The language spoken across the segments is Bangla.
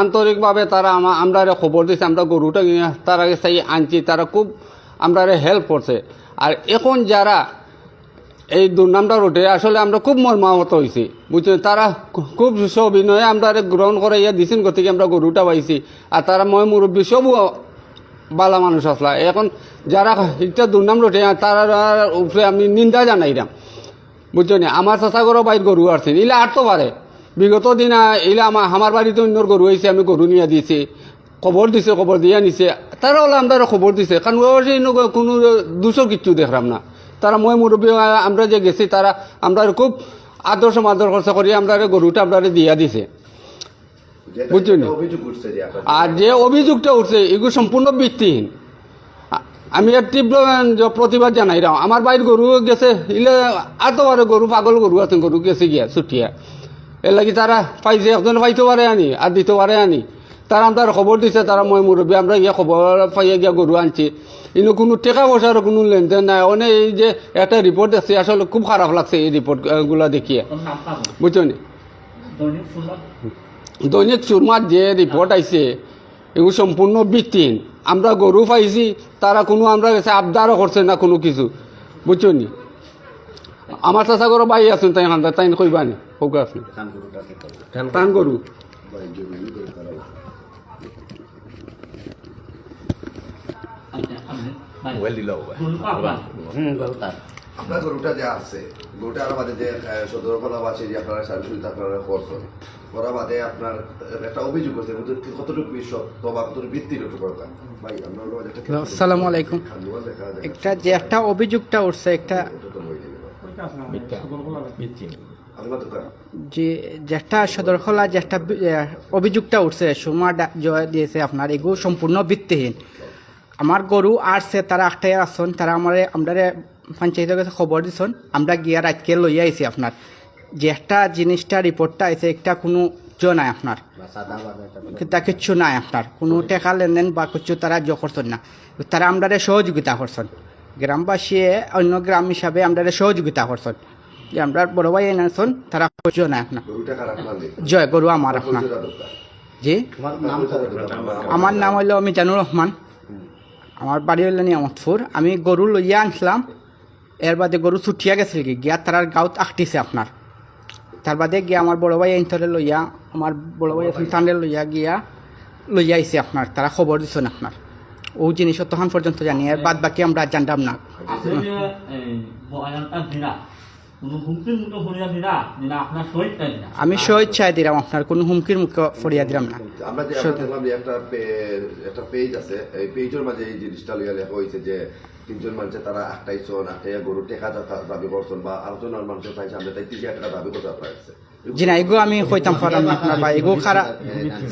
আন্তরিকভাবে তারা আমা আমরা খবর দিছে, আমরা গরুটা তারা কাছে আনছি, তারা খুব আমরা হেল্প করছে। আর এখন যারা এই দুর্নামটা রোডে আসলে আমরা খুব মর্মাহত হয়েছি বুঝছেন? তারা খুব সবিনয়ে আমরা গ্রহণ করে, ইয়া দিছেন গতিকে আমরা গরুটা পাইছি। আর তারা মই মুরব্বী সবও বালা মানুষ আসলা। এখন যারা এটা দুর্নাম রোডে তারা উপরে আমি নিন্দা জানাইলাম বুঝছ নি আমার চাষাগরও বাইর গরু আসছেন ইলা আটতে পারে। বিগত দিন ইলা আমার আমার বাড়িতে অন্যর গরু হয়েছে আমি গরু নিয়ে দিয়েছি খবর দিছে খবর দিয়ে নিছে। তারা হলো আমরা খবর দিছে। কারণ কোনো দূষর কিচ্ছু দেখলাম না। তারা মই মুরব্বী আমরা যে গেছি তারা আমরা খুব আদর্শ মাদর খরচা করি আমরা গরুটা আমরা দিয়া দিছে। যেটা বুঝছ নি? যে আপনার আর যে অভিযোগটা উঠছে এগুলো সম্পূর্ণ ভিত্তিহীন। আমি এর তীব্র প্রতিবাদ জানাই। রাও আমার বাড়ির গরু গেছে ইলে আতবারে গরু পাগল গরু আছে গরু গেছে গিয়া ছুটিয়া এর লাগি তারা পাইছে একজন পাইতে পারে আনি, আর দিতে পারে আনি। তারা আমরা খবর দিছে, তারা মই মুরব্বী আমরা গিয়া খবর পাইয়া গিয়া গরু আনছি। ইনো কোনো টাকা পয়সার কোনো লেনদেন নাই। অনেক এই যে একটা রিপোর্ট দেখছি আসলে খুব খারাপ লাগছে এই রিপোর্টগুলা দেখিয়ে। নি? দৈনিক সুরমার যে রিপোর্ট আইছে এগুলো সম্পূর্ণ ভিত্তিহীন আমরা গরু পাইছি, তারা কোনো আমরা কাছে আবদারও করছে না কোনো কিছু। বুঝছ নি? আমার চাষা গরু বাই আছেন তাই তাই কইবা নি হোক আপনি টান গরু মোবাইল দিল আপনার গরুটা যে আছে গরুটা আর বাদে যে সদর ফলাবাসী যে আপনারা সার্ভিস আপনারা করছেন করা বাদে আপনার একটা অভিযোগ করছে কতটুকু বিশ্ব বা কতটুকু ভিত্তির ভাই আমরা একটা হ্যালো, আসসালামু আলাইকুম। দেখা যায়। একটা যে একটা অভিযোগটা উঠছে একটা এটা যে যেটা সদরখলা যে একটা অভিযোগটা উঠছে সুমা জয় দিয়েছে আপনার এগুলো সম্পূর্ণ ভিত্তিহীন। আমার গরু আসছে তারা একটাই আসন তারা আমার আমরা পঞ্চায়েতের কাছে খবর দিছেন আমরা গিয়া রাতকে লইয়া আইছি আপনার। যে একটা জিনিসটা রিপোর্টটা আছে একটা কোনো জো নাই আপনার। তা কিচ্ছু নাই আপনার কোনো টাকা লেনদেন বা কিছু তারা জ করছেন না। তারা আমরা সহযোগিতা করছেন। গ্রামবাসী অন্য গ্রাম হিসাবে আমরা সহযোগিতা করছেন। যে আমরা বড় ভাই এনেছেন তারা কিছু নাই আপনার জয় গরু আমার আপনার জি? আমার নাম হইল মিজানুর রহমান। আমার বাড়ি হইল নিয়ামতপুর। আমি গরু লইয়া আনছিলাম। এর বাদে গরু ছুটিয়া গেছিল কি? গিয়া তার গাঁত আঁকটিছে আপনার। তার বাদে গিয়া আমার বড় ভাই আইনতরে লইয়া আমার বড় ভাই সন্তানরে লইয়া গিয়া লইয়া আইছে আপনার। তারা খবর দিছেন আপনার। ও জিনিস তখন পর্যন্ত জানি। আর বাদ বাকি আমরা জানতাম না? আমি স্বেচ্ছায় দিলাম আপনার কোনো হুমকির মুখে ফরিয়া দিলাম না। আমরা যে দেখলাম যে একটা একটা পেজ আছে এই পেজের মাঝে এই জিনিসটা লিয়া লেখা হয়েছে যে তিনজন মানুষে তারা আটটাই চন আটটাই গরু টেকা দাবি করছেন বা আলোচনার মানুষের পাইছে আমরা তাই তিরিশ টাকা দাবি করতে পারছে জি না এগো আমি কইতাম পারাম আপনার বা এগো খারা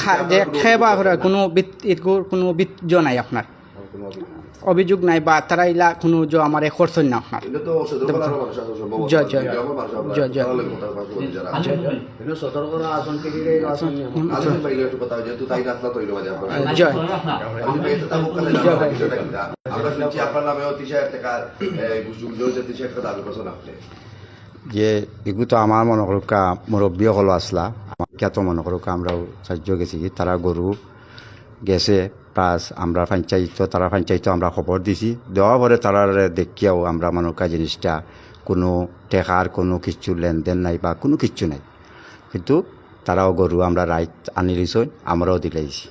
খা- যে খেবা কোনো বিত এগো কোনো বিত জো নাই আপনার। অভিযোগ নাই বা তারা ইলা কোনো জো আমার করছেন না আপনার হয়, আপনি যে এগু তো আমার মনে করুকা মুরব্বী হল আসলা খ্যাত মনে করুকা আমরাও সাহায্য গেছি কি তারা গরু গেছে, প্লাস আমরা পঞ্চায়েত তারা পঞ্চায়েত আমরা খবর দিছি। দেওয়ার পরে তারা দেখিয়াও আমরা মনে জিনিসটা কোনো টেকার, কোনো কিছু লেনদেন নাই বা কোনো কিচ্ছু নাই। কিন্তু তারাও গরু আমরা রাইট আনি লিছই আমরাও দিলাইছি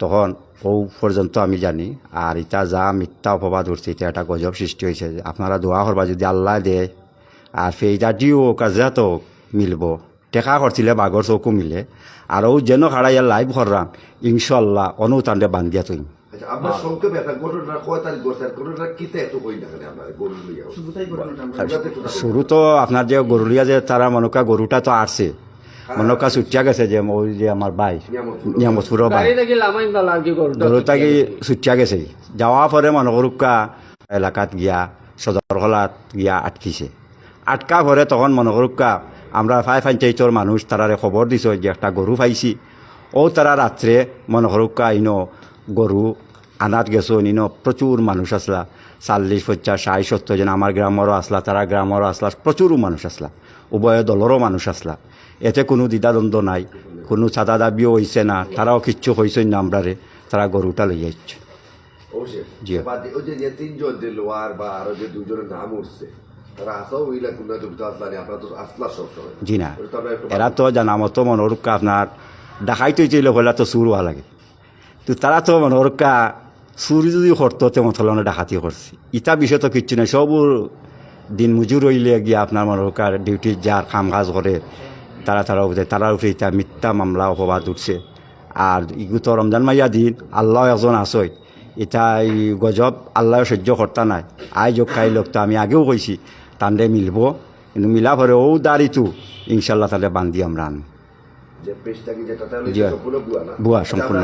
তখন ও পর্যন্ত আমি জানি, আর ইটা যা মিথ্যা অপবাদ উঠছে এটা একটা গজব সৃষ্টি হয়েছে। আপনারা দোয়া করবা যদি আল্লাহ দেয়, আর সেইটা দিও, কাজে তো মিলব। টেকা করছিলে বাঘর চৌকো মিলে। আর ও যেন খাড়াইয়া লাইভ করলাম ইনশাল্লাহ অনুতান্ডে বান্ধিয়া তুই আচ্ছা, লইয়া শুরু তো আপনার যে গরুলিয়া যে তারা মনকা গরুটা তো আসছে মনকা ছুটিয়া গেছে যে ওই যে আমার ভাই ভাই থেকে লামাইন দাল আর কি গরুটা ছুটিয়া গেছে। যাওয়া পরে মনোকরুকা এলাকাত গিয়া সদরখলাত গিয়া আটকিছে। আটকা পরে তখন মনোকরুকা আমরা ফাই পঞ্চায়েতর মানুষ তারারে খবর দিছ যে একটা গরু পাইছি। ও তারা রাত্রে মনোকরুকা ইনো গরু আনাত গেছো ইনো প্রচুর মানুষ আসলা চাল্লিশ পঞ্চাশ ষাট সত্তর জন আমার গ্রামেরও আসলা তারা গ্রামেরও আসলা প্রচুর মানুষ আসলা উভয় দলেরও মানুষ আসলা এতে কোনো দ্বিধাদ্বন্দ্ব নাই কোনো চাঁদা দাবিও হয়েছে না তারাও কিচ্ছু হয়েছে না আমরারে তারা গরুটা লই যাচ্ছে জি। তিনজন বা আরও যে দুজনের নাম উঠছে জি না তো এরা তো জানা মতো মনোরক্ষা আপনার দেখাইতে চাইল হলে তো চুর হওয়া লাগে তো তারা তো মনোরক্ষা চুরি যদি করতো তেমন থলনে ডাকাতি করছে ইটা বিষয় তো কিচ্ছু নাই সব দিন মজুর হইলে গিয়ে আপনার মনোরক্ষার ডিউটি যার কাম কাজ করে তারা তারা উঠে তারা উঠে ইটা মিথ্যা মামলা অপবাদ উঠছে আর ইগু তো রমজান মাইয়া দিন আল্লাহ একজন আসই এটা এই গজব আল্লাহ সহ্য কর্তা নাই আই যোগ খাই লোক তো আমি আগেও কইছি তান্ডে মিলব কিন্তু মিলা পরে ও দাঁড়িতু ইনশাল্লাহ তাহলে বান্ধি আমরা। সম্পূর্ণ বুয়া সম্পূর্ণ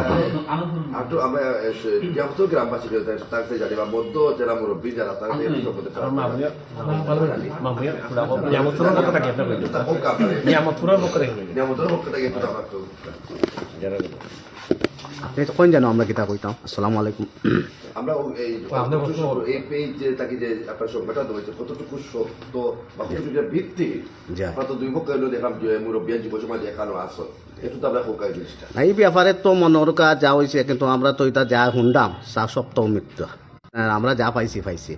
নিয়ামতপুরের পক্ষ তো জানো আমরা কিতা কইতাম আসসালামু আলাইকুম। আমরা এই। এই পেজ যে তাকে যে আপনার সংখ্যাটা কতটুকু সত্য বা কতটুকু যে ভিত্তি। আমরা তো দুই পক্ষ দেখলাম যে মুরব্বিয়ান যুব সমাজ এখানো আসল এই ব্যাপারে তো মনোরকা যা হয়েছে কিন্তু আমরা তো এটা যা শুনলাম সা সপ্তাহ মৃত্যু। আমরা যা পাইছি পাইছি।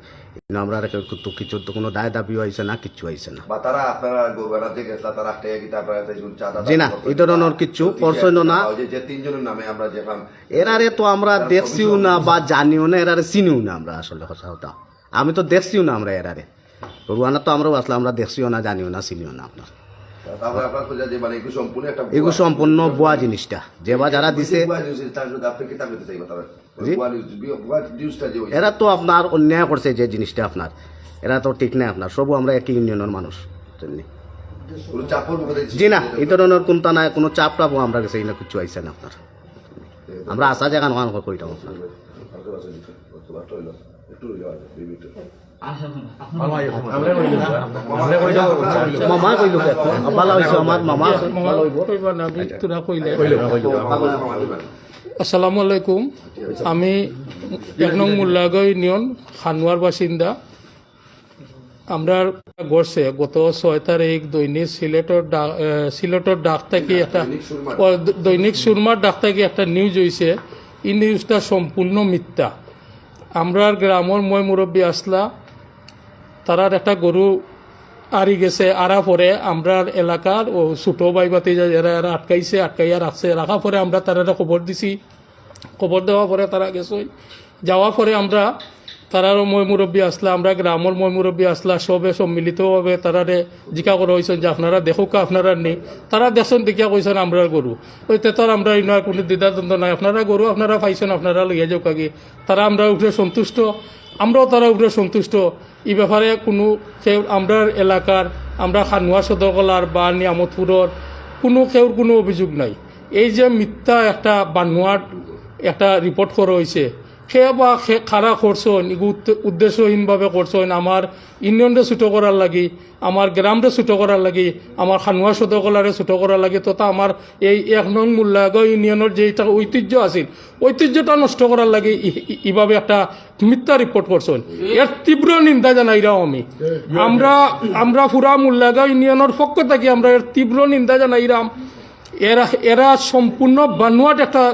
আমরা কিন্তু কিছু তো কোনো দায় দাবিও হয়েছে না কিচ্ছু হয়েছে না। বা তারা আপনারা গোবেরাতে গেছে তারা একটা গীতা আপনারা চাঁদা জি না, এই ধরনের কিচ্ছু না। ওই যে- যে তিনজনের নামে আমরা এরারে তো আমরা দেখছিও না বা জানিও না এরারে চিনিও না আমরা আসলে কথা কথা। আমি তো দেখছিও না আমরা এরারে রুয়ানা তো আমরাও আসলে আমরা দেখছিও না জানিও না চিনিও না আপনার মানে এগুলো সম্পূর্ণ বুয়া জিনিসটা। যে বা যারা দিছে এরা তো আপনার অন্যায় করছে যে জিনিসটা আপনার। এরা তো ঠিক নাই আপনার সবও আমরা একই ইউনিয়নের মানুষ জি না এই ধরনের কোনটা নাই কোনো চাপ টাপও আমরা কাছে এগুলো কিছু আইসে না আপনার। আমরা আসা জায়গা নয় আপনার। কইলো আমরা কইলো মামা কইলো। ভালো হয়েছে আমার মামা না তোরা কইলে। আসসালামু আলাইকুম। আমি এক নং মুল্লাগড় ইউনিয়ন খানুয়ার বাসিন্দা। আমরা গড়ছে, গত ছয় তারিখ দৈনিক সিলেটর সিলেটর ডাক থেকে একটা দৈনিক সুরমার ডাক থেকে একটা নিউজ হয়েছে এই নিউজটা সম্পূর্ণ মিথ্যা। আমরার গ্রামের মই মুরব্বী আসলা, তারার একটা গরু আরি গেছে আরা পরে আমরা এলাকার ও ছোট বাই বাতি যারা আটকাইছে, আটকাইয়া রাখছে। রাখা পরে আমরা তারা খবর দিছি। খবর দেওয়া পরে তারা গেছে। যাওয়ার পরে আমরা তারারও মই মুরব্বী আসলা, আমরা গ্রামের মই মুরব্বী আসলা, সবে সম্মিলিতভাবে তারারে জিকা করা হয়েছেন যে আপনারা দেখুক, আপনারা নেই তারা দেখছেন, দেখিয়া কইছেন, আমরা গরু। ওই তেতার আমরা ইনার কোনো দ্বিধাদ্বন্দ্ব নাই। আপনারা গরু, আপনারা পাইছেন, আপনারা লইয়া যাও কাকি তারা আমরা উঠে সন্তুষ্ট। আমরাও তারা উপরে সন্তুষ্ট। এই ব্যাপারে কোনো আমরা এলাকার, আমরা খানুয়া সদরকলার বা নিয়ামতপুরের কোনো কেউর কোনো অভিযোগ নাই। এই যে মিথ্যা একটা বানোয়ার একটা রিপোর্ট করা হয়েছে সে বা সে খারা করছেন উদ্দেশ্যহীনভাবে করছেন, আমার ইউনিয়নরে ছুটো করার লাগি, আমার গ্রামরে ছুটো করার লাগি, আমার খানুয়া সদকলারে ছুটো করার লাগি, তথা আমার এই এক নং মূল্যাগ ইউনিয়নের যে এটা ঐতিহ্য আছিল, ঐতিহ্যটা নষ্ট করার লাগি ইভাবে একটা মিথ্যা রিপোর্ট করছেন। এর তীব্র নিন্দা জানাইরাও আমি। আমরা আমরা পুরা মূল্যাগ ইউনিয়নের পক্ষ থেকে আমরা এর তীব্র নিন্দা জানাইরাম এরা এরা সম্পূর্ণ বানোয়াট একটা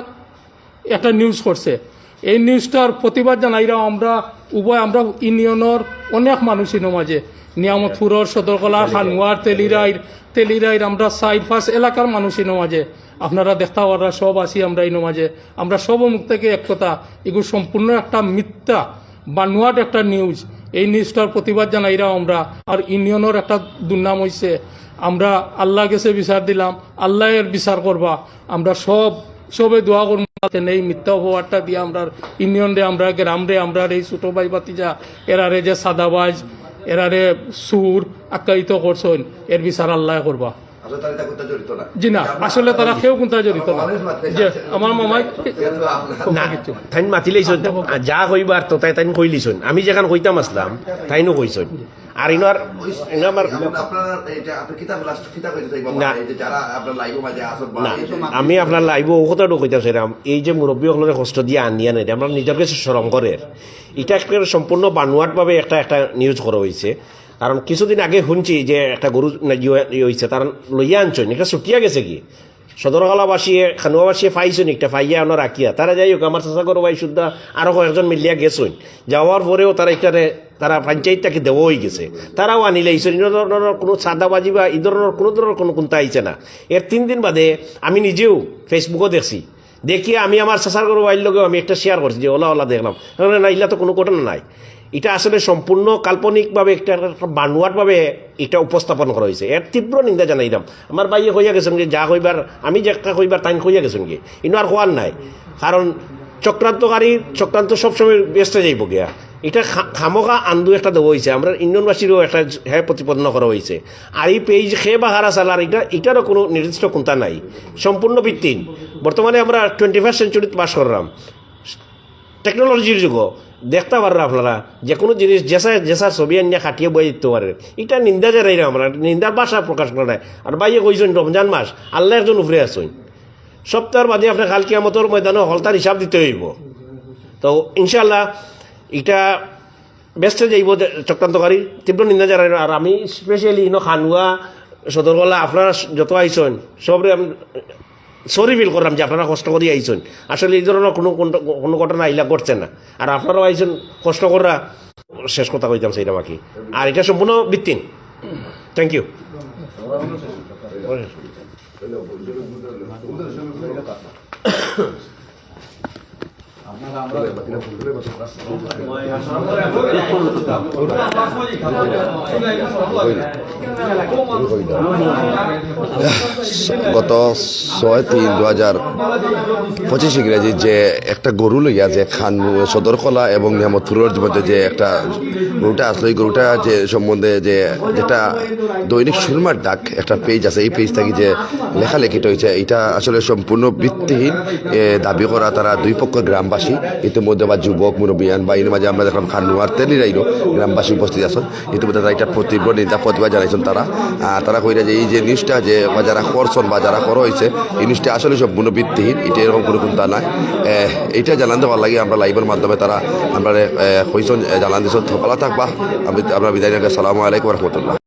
একটা নিউজ করছে। এই নিউজটার প্রতিবাদ জানাইরা আমরা, উভয় আমরা, ইউনিয়নের অনেক মানুষ ইনো মাঝে। নিয়ামতপুরের সদরকলা খানুয়ার তেলিরাইর তেলিরাইর আমরা সাইড ফার্স্ট এলাকার মানুষ ইনো মাঝে। আপনারা দেখতে পারা সব আছি আমরা এই মাঝে। আমরা সব মুখ থেকে এক কথা এগুলো সম্পূর্ণ একটা মিথ্যা বানোয়াট একটা নিউজ। এই নিউজটার প্রতিবাদ জানাইরা আমরা। আর ইউনিয়নের একটা দুর্নাম হয়েছে আমরা আল্লাহ গেছে বিচার দিলাম, আল্লাহ এর বিচার করবা। আমরা সব, সবে দোয়া করব। এই মিথ্যা দিয়ে আমরা ইউনিয়ন রে আমরা গ্রাম রে আমরা এই ছোট ভাই বাতিজা এরারে যে সাদাবাজ এরারে সুর আখ্যায়িত করছেন এর বিচার আল্লাহ করবা। জি না আসলে তারা কেউ কোনটা জড়িত না। যে আমার মামাই না তাইন মাতি লাইছন যা কইবার তো তাই তাইন কই লিছন আমি যেখান কইতাম আসলাম তাইনও কইছন আর ইনার ইনার আপনার লাইভ আমি আপনার লাইব ও কথাটা কইতাছিলাম এই যে মুরব্বী সকলের কষ্ট দিয়ে আনিয়া নেই আমরা নিজের কাছে স্মরণ করে। এটা একটা সম্পূর্ণ বানোয়াটভাবে একটা একটা নিউজ করা হয়েছে কারণ কিছুদিন আগে শুনছি যে একটা গরু হয়েছে তার লইয়া আনছেন এটা ছুটিয়া গেছে কি? সদরকলাবাসীয়ে খানুয়াবাসীয়ে ফাইছেন একটা ফাইয়া ওনার রাখিয়া তারা যাই হোক আমার চাষা ভাই শুদ্ধা আরও কয়েকজন মিলিয়া গেছেন যাওয়ার পরেও তারা এটারে তারা পঞ্চায়েতটাকে দেওয়া হয়ে গেছে। তারাও আনিলে এইসব এই ধরনের কোনো সাদাবাজি বা এই ধরনের কোনো ধরনের কোনো কোনটা আইছে না। এর তিন দিন বাদে আমি নিজেও ফেসবুকও দেখছি। দেখিয়ে আমি আমার চাষার করো ভাইয়ের লগেও আমি একটা শেয়ার করছি যে ওলা ওলা দেখলাম। না ইলা তো কোনো ঘটনা নাই। এটা আসলে সম্পূর্ণ কাল্পনিকভাবে একটা বানোয়াটভাবে এটা উপস্থাপন করা হয়েছে। এর তীব্র নিন্দা জানাইলাম আমার বাইয়ে হইয়া গেছেন যে যা হইবার, আমি যে একটা হইবার তাই হইয়া গেছেন কি ইনো আর হওয়ার নাই। কারণ চক্রান্তকারী, চক্রান্ত সবসময় ব্যস্ত যাইব গিয়া। এটা খা- খামোখা আন্দু একটা দেওয়া হয়েছে আমরা ইন্ডিয়ানবাসীরও একটা হ্যাঁ প্রতিপন্ন করা হয়েছে আর এই পেজ খে বা হারা সালার, এটা, এটারও কোনো নির্দিষ্ট কোনটা নাই। সম্পূর্ণ ভিত্তিহীন। বর্তমানে আমরা টোয়েন্টি ফার্স্ট সেঞ্চুরিতে পাস করলাম। টেকনোলজির যুগ দেখতে পারেন আপনারা যে কোনো জিনিস জেসা জেসা ছবি আনিয়ে খাটিয়ে বই দিতে পারেন এটা নিন্দা জানাই না আমরা নিন্দার ভাষা প্রকাশ করা নাই। আর বাইয়ে কইছেন, রমজান মাস, আল্লাহ একজন উপরে আসুন সপ্তাহের বাদে আপনার কাল কিয়ামতর ময়দানে হলতার হিসাব দিতে হইব। তো ইনশাল্লাহ এটা ব্যস্ত যাইব চক্রান্তকারী, তীব্র নিন্দা জানাই আর আমি স্পেশালি ইনো খানুয়া, সদরগলা, আপনারা যত আইসন সবরে আমি সরি ফিল করলাম যে আপনারা কষ্ট করে আইসন আসলে এই ধরনের কোনো কোনো- ঘটনা আইলা করছে না। আর আপনারাও আইসন কষ্ট করা শেষ কথা কইতাম সেইটা বাকি। আর এটা সম্পূর্ণ ভিত্তিন। থ্যাংক ইউ গত ছয় তিন দু হাজার পঁচিশ ইংরেজি যে একটা গরু লইয়া যে খান সদরকলা এবং নিয়ামতপুরের মধ্যে যে একটা গরুটা আসলো, এই গরুটা যে সম্বন্ধে যে যেটা দৈনিক সুরমার ডাক একটা পেজ আছে, এই পেজ থেকে যে লেখালেখিটা হয়েছে, এটা আসলে সম্পূর্ণ ভিত্তিহীন। দাবি করা তারা দুই পক্ষ গ্রামবাসী। ইতিমধ্যে বা যুবক মুরব্বিয়ান বা এর মাঝে আমরা দেখলাম খানুয়ার তেলিরাইরও গ্রামবাসী উপস্থিত আছেন। ইতিমধ্যে তারা এটা তীব্র নিন্দা, প্রতিবাদ জানাইছেন তারা। তারা কইরা যে এই যে নিউজটা যে বা যারা করছেন বা যারা করা হয়েছে এই নিউজটা আসলে সব ভিত্তিহীন। এটা এরকম কোনো চিন্তা নাই। এইটা জানান দেওয়ার লাগে আমরা লাইভের মাধ্যমে তারা আমরা কইছেন জানান দিয়েছেন থাকবা। আমি, আমরা বিদায় সালামু আলাইকুম রহমতুল্লাহ।